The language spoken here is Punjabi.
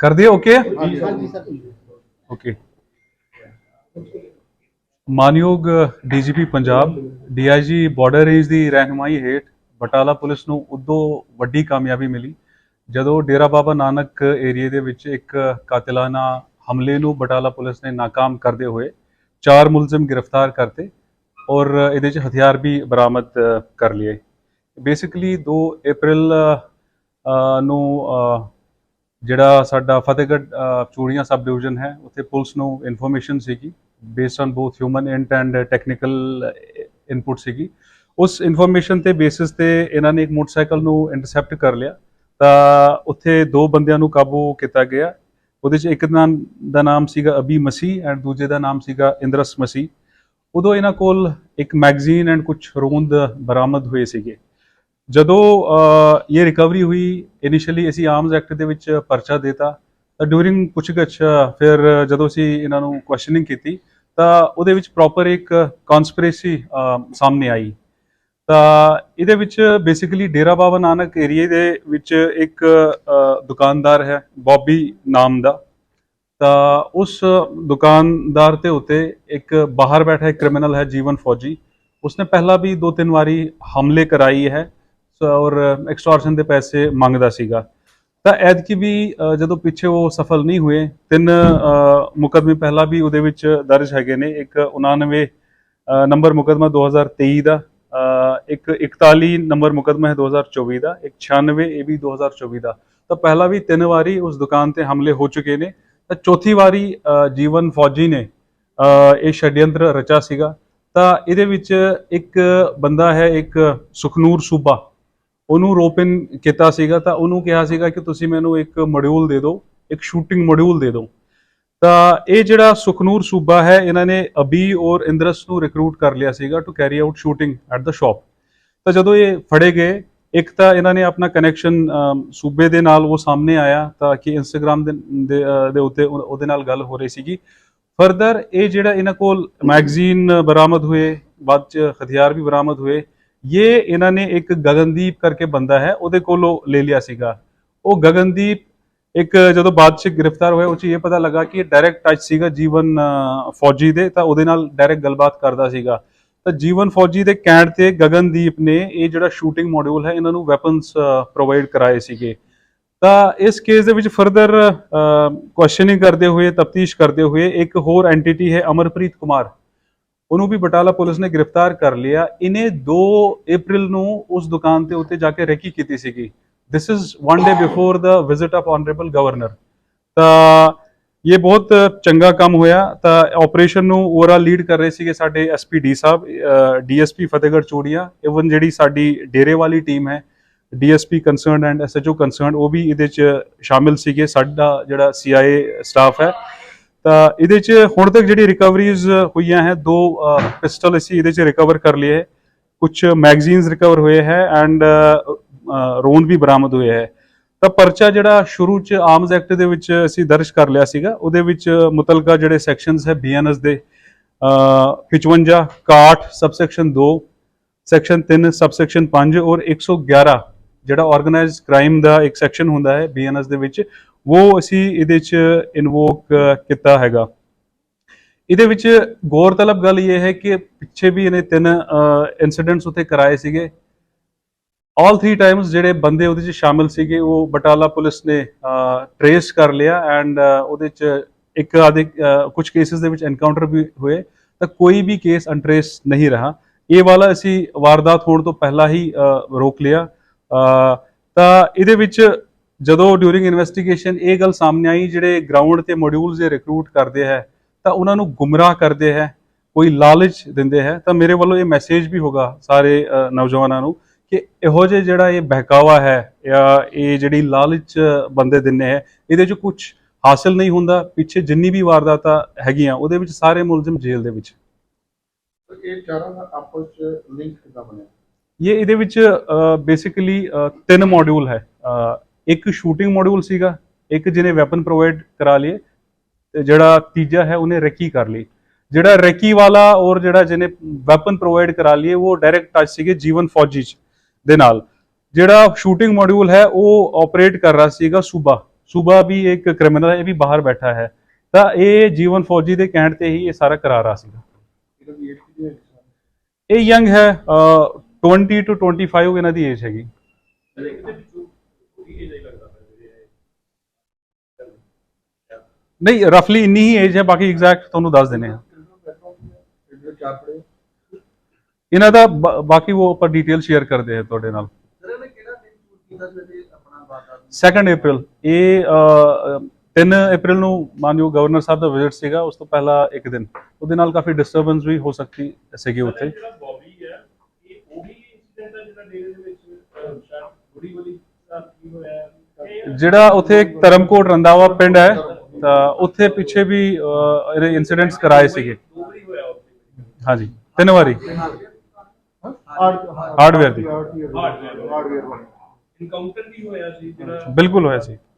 ਕਰ ਦਿਓ ਓਕੇ ਹਾਂਜੀ ਸਰ। ਓਕੇ ਮਾਨਯੋਗ DGP Punjab DIG border range ਦੀ ਰਹਿਨੁਮਾਈ ਹੇਠ ਬਟਾਲਾ ਪੁਲਿਸ ਨੂੰ ਉਦੋਂ ਵੱਡੀ ਕਾਮਯਾਬੀ ਮਿਲੀ ਜਦੋਂ ਡੇਰਾ ਬਾਬਾ ਨਾਨਕ ਏਰੀਏ ਦੇ ਵਿੱਚ ਇੱਕ ਕਾਤਿਲਾਨਾ ਹਮਲੇ ਨੂੰ ਬਟਾਲਾ ਪੁਲਿਸ ਨੇ ਨਾਕਾਮ ਕਰਦੇ ਹੋਏ ਚਾਰ ਮੁਲਜ਼ਮ ਗ੍ਰਿਫਤਾਰ ਕਰਤੇ ਔਰ ਇਹਦੇ 'ਚ ਹਥਿਆਰ ਵੀ ਬਰਾਮਦ ਕਰ ਲਏ। ਬੇਸਿਕਲੀ 2 ਅਪ੍ਰੈਲ ਨੂੰ ਜਿਹੜਾ ਸਾਡਾ ਫਤਿਹਗੜ੍ਹ ਚੂੜੀਆਂ ਸਬ ਡਿਵੀਜ਼ਨ ਹੈ, ਉੱਥੇ ਪੁਲਿਸ ਨੂੰ ਇਨਫੋਰਮੇਸ਼ਨ ਸੀਗੀ based on both human int and technical input ਸੀਗੀ। ਉਸ ਇਨਫੋਰਮੇਸ਼ਨ ਤੇ ਬੇਸਿਸ ਤੇ ਇਹਨਾਂ ਨੇ ਇੱਕ ਮੋਟਰਸਾਈਕਲ ਨੂੰ ਇੰਟਰਸੈਪਟ ਕਰ ਲਿਆ। ਤਾਂ ਉੱਥੇ ਦੋ ਬੰਦਿਆਂ ਨੂੰ ਕਾਬੂ ਕੀਤਾ ਗਿਆ। ਉਹਦੇ ਚ ਇੱਕ ਦਾ ਦਾ ਨਾਮ ਸੀਗਾ ਅਬੀ ਮਸੀਹ ਐਂਡ ਦੂਜੇ ਦਾ ਨਾਮ ਸੀਗਾ ਇੰਦਰਸ ਮਸੀਹ। ਉਦੋਂ ਇਹਨਾਂ ਕੋਲ ਇੱਕ ਮੈਗਜ਼ੀਨ ਐਂਡ ਕੁਝ ਰੋਂਦ ਬਰਾਮਦ ਹੋਏ ਸੀਗੇ। ਜਦੋਂ ਇਹ ਰਿਕਵਰੀ ਹੋਈ ਇਨੀਸ਼ੀਅਲੀ ਅਸੀਂ ਆਰਮਸ ਐਕਟ ਦੇ ਵਿੱਚ ਪਰਚਾ ਦਿੱਤਾ, ਤਾਂ ਡਿਊਰਿੰਗ ਪੁੱਛਗਿੱਛ, ਫਿਰ ਜਦੋਂ ਅਸੀਂ ਇਹਨਾਂ ਨੂੰ ਕੁਐਸਚਨਿੰਗ ਕੀਤੀ, ਤਾਂ ਉਹਦੇ ਵਿੱਚ ਪ੍ਰੋਪਰ ਇੱਕ ਕਨਸਪੀਰੇਸੀ ਸਾਹਮਣੇ ਆਈ। ਤਾਂ ਇਹਦੇ ਵਿੱਚ ਬੇਸਿਕਲੀ ਡੇਰਾ ਬਾਬਾ ਨਾਨਕ ਏਰੀਏ ਦੇ ਵਿੱਚ ਇੱਕ ਦੁਕਾਨਦਾਰ ਹੈ, ਬੌਬੀ ਨਾਮ ਦਾ। ਤਾਂ ਉਸ ਦੁਕਾਨਦਾਰ ਤੇ ਉਤੇ ਇੱਕ ਬਾਹਰ ਬੈਠਾ ਇੱਕ ਕ੍ਰਿਮੀਨਲ ਹੈ, ਜੀਵਨ ਫੌਜੀ। ਉਸਨੇ ਪਹਿਲਾਂ ਵੀ ਦੋ ਤਿੰਨ ਵਾਰੀ ਹਮਲੇ ਕਰਾਈ ਹੈ। ਔਰ ਐਕਸਟੋਰਸ਼ਨ ਦੇ ਪੈਸੇ ਮੰਗਦਾ ਸੀਗਾ। ਤਾਂ ਐਤਕੀ ਵੀ ਜਦੋਂ ਪਿੱਛੇ ਉਹ ਸਫਲ ਨਹੀਂ ਹੋਏ ਤਿੰਨ ਅ, ਮੁਕੱਦਮੇ ਪਹਿਲਾਂ ਵੀ ਉਹਦੇ ਵਿੱਚ ਦਰਜ ਹੈਗੇ ਨੇ। ਇੱਕ 99 ਨੰਬਰ ਮੁਕੱਦਮਾ 2023 ਦਾ ਇੱਕ 41 ਨੰਬਰ ਮੁਕੱਦਮਾ ਹੈ 2024 ਦਾ ਇੱਕ 96 ਇਹ ਵੀ 2024 ਦਾ। ਤਾਂ ਪਹਿਲਾਂ ਵੀ ਤਿੰਨ ਵਾਰੀ ਉਸ ਦੁਕਾਨ ਤੇ ਹਮਲੇ ਹੋ ਚੁੱਕੇ ਨੇ। ਤਾਂ ਚੌਥੀ ਵਾਰੀ ਜੀਵਨ ਫੌਜੀ ਨੇ ਇਹ ਛਡਯੰਤਰ ਰਚਾ ਸੀਗਾ। ਤਾਂ ਇਹਦੇ ਵਿੱਚ ਇੱਕ ਬੰਦਾ ਹੈ ਇੱਕ ਸੁਖਨੂਰ ਸੂਬਾ। ਉਹਨੂੰ ਰੋਪਿਨ ਕੀਤਾ ਸੀਗਾ ਤਾਂ ਉਹਨੂੰ ਕਿਹਾ ਸੀਗਾ ਕਿ ਤੁਸੀਂ ਮੈਨੂੰ ਇੱਕ ਮੋਡਿਊਲ ਦੇ ਦਿਓ ਇੱਕ ਸ਼ੂਟਿੰਗ ਮੋਡਿਊਲ ਦੇ ਦਿਓ। ਤਾਂ ਇਹ ਜਿਹੜਾ ਸੁਖਨੂਰ ਸੂਬਾ ਹੈ ਇਹਨਾਂ ਨੇ ਅਬੀ ਔਰ ਇੰਦਰਸ ਨੂੰ ਰਿਕਰੂਟ ਕਰ ਲਿਆ ਸੀਗਾ to carry out shooting at the shop ਤਾਂ ਜਦੋਂ ਇਹ ਫੜੇ ਗਏ ਇੱਕ ਤਾਂ ਇਹਨਾਂ ਨੇ ਆਪਣਾ ਕਨੈਕਸ਼ਨ ਸੂਬੇ ਦੇ ਨਾਲ ਉਹ ਸਾਹਮਣੇ ਆਇਆ ਤਾਂ ਕਿ ਇੰਸਟਾਗ੍ਰam ਦੇ ਦੇ, ਉੱਤੇ ਉਹਦੇ ਨਾਲ ਗੱਲ ਹੋ ਰਹੀ ਸੀਗੀ। ਫਰਦਰ ਇਹ ਜਿਹੜਾ ਇਹਨਾਂ ਕੋਲ ਮੈਗਜ਼ੀਨ ਬਰਾਮਦ ਹੋਏ ਬਾਅਦ ਚ ਹਥਿਆਰ ਵੀ ਬਰਾਮਦ ਹੋਏ ਇਹ ਇਹਨਾਂ ਨੇ ਇੱਕ ਗਗਨਦੀਪ ਕਰਕੇ ਬੰਦਾ ਹੈ ਉਹਦੇ ਕੋਲੋਂ ਲੈ ਲਿਆ ਸੀਗਾ ਉਹ ਗਗਨਦੀਪ ਇੱਕ ਜਦੋਂ ਬਾਦਸ਼ਾਹ ਗ੍ਰਿਫਤਾਰ ਹੋਇਆ ਉਹ ਚ ਇਹ ਪਤਾ ਲੱਗਾ ਕਿ ਇਹ ਡਾਇਰੈਕਟ ਟੱਚ ਸੀਗਾ ਜੀਵਨ ਫੌਜੀ ਦੇ ਤਾਂ ਉਹਦੇ ਨਾਲ ਡਾਇਰੈਕਟ ਗੱਲਬਾਤ ਕਰਦਾ ਸੀਗਾ ਤਾਂ ਜੀਵਨ ਫੌਜੀ ਦੇ ਕਹਿਣ ਤੇ ਗਗਨਦੀਪ ਨੇ ਇਹ ਜਿਹੜਾ ਸ਼ੂਟਿੰਗ ਮੋਡਿਊਲ ਹੈ ਇਹਨਾਂ ਨੂੰ ਵੈਪਨਸ ਪ੍ਰੋਵਾਈਡ ਕਰਾਏ ਸੀਗੇ ਤਾਂ ਇਸ ਕੇਸ ਦੇ ਵਿੱਚ ਫਰਦਰ ਕੁਐਸਚਨਿੰਗ ਕਰਦੇ ਹੋਏ ਤਫਤੀਸ਼ ਕਰਦੇ ਹੋਏ ਇੱਕ ਹੋਰ ਐਂਟੀਟੀ ਹੈ ਅਮਰਪ੍ਰੀਤ ਕੁਮਾਰ ਉਹਨੂੰ ਵੀ ਬਟਾਲਾ ਪੁਲਿਸ ਨੇ ਗ੍ਰਿਫਤਾਰ ਕਰ ਲਿਆ। ਇਹਨੇ 2 ਅਪ੍ਰੈਲ ਨੂੰ ਉਸ ਦੁਕਾਨ ਤੇ ਉੱਤੇ ਜਾ ਕੇ ਰੈਕੀ ਕੀਤੀ ਸੀਗੀ। This is one day before the visit of honourable governor ਤਾਂ ਇਹ ਬਹੁਤ ਚੰਗਾ ਕੰਮ ਹੋਇਆ। ਤਾਂ ਆਪਰੇਸ਼ਨ ਨੂੰ ਓਵਰਆਲ ਲੀਡ ਕਰ ਰਹੇ ਸੀਗੇ ਸਾਡੇ ਐਸਪੀਡੀ ਸਾਹਿਬ ਡੀਐਸਪੀ ਫਤਿਹਗੜ੍ਹ ਚੂੜੀਆਂ। ਇਵਨ ਜਿਹੜੀ ਸਾਡੀ ਡੇਰੇ ਵਾਲੀ ਟੀਮ ਹੈ DSP concerned and SHO concerned ਉਹ ਵੀ ਇਹਦੇ ਚ ਸ਼ਾਮਿਲ ਸੀਗੇ। ਸਾਡਾ ਜਿਹੜਾ ਸੀਆਈਏ ਸਟਾਫ ਹੈ ਤਾਂ ਇਹਦੇ ਚ ਹੁਣ ਤੱਕ ਜਿਹੜੀ ਰਿਕਵਰੀਜ਼ ਹੋਈਆਂ ਹੈ, ਦੋ ਪਿਸਟਲ ਅਸੀਂ ਇਹਦੇ ਚ ਰਿਕਵਰ ਕਰ ਲਏ ਹੈ। ਕੁਝ ਮੈਗਜ਼ੀਨਸ ਰਿਕਵਰ ਹੋਏ ਹੈ ਐਂਡ ਰੋਂਡ ਵੀ ਬਰਾਮਦ ਹੋਏ ਹੈ। ਤਾਂ ਪਰਚਾ ਜਿਹੜਾ ਸ਼ੁਰੂ ਚ ਆਰਮਸ ਐਕਟ ਦੇ ਵਿੱਚ ਅਸੀਂ ਦਰਜ ਕਰ ਲਿਆ ਸੀਗਾ, ਉਹਦੇ ਵਿੱਚ ਮੁਤਲਕਾ ਜਿਹੜੇ ਸੈਕਸ਼ਨਸ ਹੈ ਬੀਐਨਐਸ ਦੇ, ਅਹ 55 61 ਸਬਸੈਕਸ਼ਨ 2 ਸੈਕਸ਼ਨ 3 ਸਬਸੈਕਸ਼ਨ 5 ਔਰ 111 ਜਿਹੜਾ ਆਰਗੇਨਾਈਜ਼ਡ ਕ੍ਰਾਈਮ ਦਾ ਇੱਕ ਸੈਕਸ਼ਨ ਹੁੰਦਾ ਹੈ ਬੀਐਨਐਸ ਦੇ ਵਿੱਚ, ਉਹ ਅਸੀਂ ਇਹਦੇ ਚ ਇਨਵੋਕ ਕੀਤਾ ਹੈਗਾ। ਇਹਦੇ ਵਿੱਚ ਗੌਰਤਲਬ ਗੱਲ ਇਹ ਹੈ ਕਿ ਪਿੱਛੇ ਵੀ ਇਹਨੇ ਤਿੰਨ ਇਨਸੀਡੈਂਟਸ ਉੱਤੇ ਕਰਾਏ ਸੀਗੇ। ਆਲ 3 ਟਾਈਮਸ ਜਿਹੜੇ ਬੰਦੇ ਉਹਦੇ ਚ ਸ਼ਾਮਿਲ ਸੀਗੇ, ਉਹ ਬਟਾਲਾ ਪੁਲਿਸ ਨੇ ਟਰੇਸ ਕਰ ਲਿਆ ਐਂਡ ਉਹਦੇ ਚ ਇੱਕ ਆਦੇ ਕੁਝ ਕੇਸਿਸ ਦੇ ਵਿੱਚ ਐਨਕਾਊਂਟਰ ਵੀ ਹੋਏ, ਤਾਂ ਕੋਈ ਵੀ ਕੇਸ ਅਨਟ੍ਰੇਸ ਨਹੀਂ ਰਹਾ। ਇਹ ਵਾਲਾ ਅਸੀਂ ਵਾਰਦਾਤ ਹੋਣ ਤੋਂ ਪਹਿਲਾਂ ਹੀ ਰੋਕ ਲਿਆ। ਤਾਂ ਇਹਦੇ ਵਿੱਚ ਜਦੋਂ ਡਿਊਰਿੰਗ ਇਨਵੈਸਟੀਗੇਸ਼ਨ ਇਹ ਗੱਲ ਸਾਹਮਣੇ ਆਈ, ਜਿਹੜੇ ਗਰਾਊਂਡ ਤੇ ਮੋਡਿਊਲਸ ਦੇ ਰਿਕਰੂਟ ਕਰਦੇ ਹੈ, ਤਾਂ ਉਹਨਾਂ ਨੂੰ ਗੁੰਮਰਾਹ ਕਰਦੇ ਹੈ, ਕੋਈ ਲਾਲਚ ਦਿੰਦੇ ਹੈ। ਤਾਂ ਮੇਰੇ ਵੱਲੋਂ ਇਹ ਮੈਸੇਜ ਵੀ ਹੋਗਾ ਸਾਰੇ ਨੌਜਵਾਨਾਂ ਨੂੰ ਕਿ ਇਹੋ ਜਿਹੇ ਜਿਹੜਾ ਇਹ ਬਹਿਕਾਵਾ ਹੈ ਜਾਂ ਇਹ ਜਿਹੜੀ ਲਾਲਚ ਬੰਦੇ ਦਿੰਦੇ ਹੈ, ਇਹਦੇ ਚ ਕੁਝ ਹਾਸਲ ਨਹੀਂ ਹੁੰਦਾ। ਪਿੱਛੇ ਜਿੰਨੀ ਵੀ ਵਾਰਦਾਤਾਂ ਹੈਗੀਆਂ, ਉਹਦੇ ਵਿੱਚ ਸਾਰੇ ਮੁਲਜ਼ਮ ਜੇਲ੍ਹ ਦੇ ਵਿੱਚ। ਇਹ ਚਾਰਾਂ ਦਾ ਆਪਸ ਚ ਲਿੰਕ ਕਿੱਦਾਂ ਬਣਿਆ? ਇਹ ਇਹਦੇ ਵਿੱਚ ਬੇਸਿਕਲੀ ਤਿੰਨ ਮੋਡਿਊਲ ਹੈ। ਇੱਕ ਸ਼ੂਟਿੰਗ ਮੋਡਿਊਲ ਸੀਗਾ ਇੱਕ ਜਿਹਨੇ ਵੈਪਨ ਪ੍ਰੋਵਾਈਡ ਕਰਾ ਲਏ ਤੇ ਜਿਹੜਾ ਤੀਜਾ ਹੈ ਉਹਨੇ ਰੈਕੀ ਕਰ ਲਈ। ਜਿਹੜਾ ਰੈਕੀ ਵਾਲਾ ਔਰ ਜਿਹੜਾ ਜਿਹਨੇ ਵੈਪਨ ਪ੍ਰੋਵਾਈਡ ਕਰਾ ਲਏ ਉਹ ਡਾਇਰੈਕਟ ਟੱਚ ਸੀਗੇ ਜੀਵਨ ਫੌਜੀ ਚ ਦੇ ਨਾਲ। ਜਿਹੜਾ ਸ਼ੂਟਿੰਗ ਮੋਡਿਊਲ ਹੈ ਉਹ ਆਪਰੇਟ ਕਰ ਰਿਹਾ ਸੀਗਾ ਸੂਬਾ। ਸੂਬਾ ਵੀ ਇੱਕ ਕ੍ਰਿਮੀਨਲ ਹੈ ਇਹ ਵੀ ਬਾਹਰ ਬੈਠਾ ਹੈ। ਤਾਂ ਇਹ ਜੀਵਨ ਫੌਜੀ ਦੇ ਕਹਿਣ ਤੇ ਹੀ ਇਹ ਸਾਰਾ ਕਰਾ ਰਹਾ ਸੀਗਾ। ਇਹ ਯੰਗ ਹੈ 20 ਟੂ 25 ਇਹਨਾਂ ਦੀ ਏਜ ਹੈਗੀ। ਨਹੀਂ ਰਫਲੀ ਇੰਨੀ ਹੀ ਏਜ ਹੈ ਬਾਕੀ ਐਗਜ਼ੈਕਟ ਤੁਹਾਨੂੰ ਦੱਸ ਦਿੰਦੇ ਹਾਂ। ਇਹਨਾਂ ਦਾ ਬਾਕੀ ਉਹ ਆਪਾਂ ਡਿਟੇਲ ਸ਼ੇਅਰ ਕਰਦੇ ਹਾਂ ਤੁਹਾਡੇ ਨਾਲ। ਸਰ ਇਹਨੇ ਕਿਹੜਾ ਦਿਨ ਚੂਜ਼ ਕੀਤਾ ਸੀ ਤੇ ਆਪਣਾ ਵਾਰਦਾਤ 2 ਅਪ੍ਰੈਲ ਇਹ ਅਹ, 3 ਅਪ੍ਰੈਲ ਨੂੰ ਮਾਨਯੋਗ ਗਵਰਨਰ ਸਾਹਿਬ ਦਾ ਵਿਜ਼ਿਟ ਸੀਗਾ ਉਸ ਤੋਂ ਪਹਿਲਾਂ ਇੱਕ ਦਿਨ। ਉਹਦੇ ਨਾਲ ਕਾਫੀ ਡਿਸਟਰਬੈਂਸ ਵੀ ਹੋ ਸਕਦੀ ਸੀਗੀ ਉੱਥੇ। ਜਿਹੜਾ ਦੇ ਵਿੱਚ ਵਾਲੀ ਕੀ ਹੋਇਆ ਉੱਥੇ ਧਰਮਕੋਟ ਰੰਦਾਵਾ ਪਿੰਡ ਹੈ ਤਾਂ ਉੱਥੇ ਪਿੱਛੇ ਵੀ ਇਹਦੇ ਇਨਸੀਡੈਂਟਸ ਕਰਾਏ ਸੀਗੇ। ਹਾਂਜੀ ਤਿੰਨ ਵਾਰੀ। ਹਾਰਡਵੇਅਰ ਦੀ। ਹਾਰਡਵੇਅਰ ਵਾਲਾ। ਇਨਕਾਊਂਟਰ ਵੀ ਹੋਇਆ ਸੀ ਜਿਹੜਾ ਬਿਲਕੁਲ ਹੋਇਆ ਸੀ।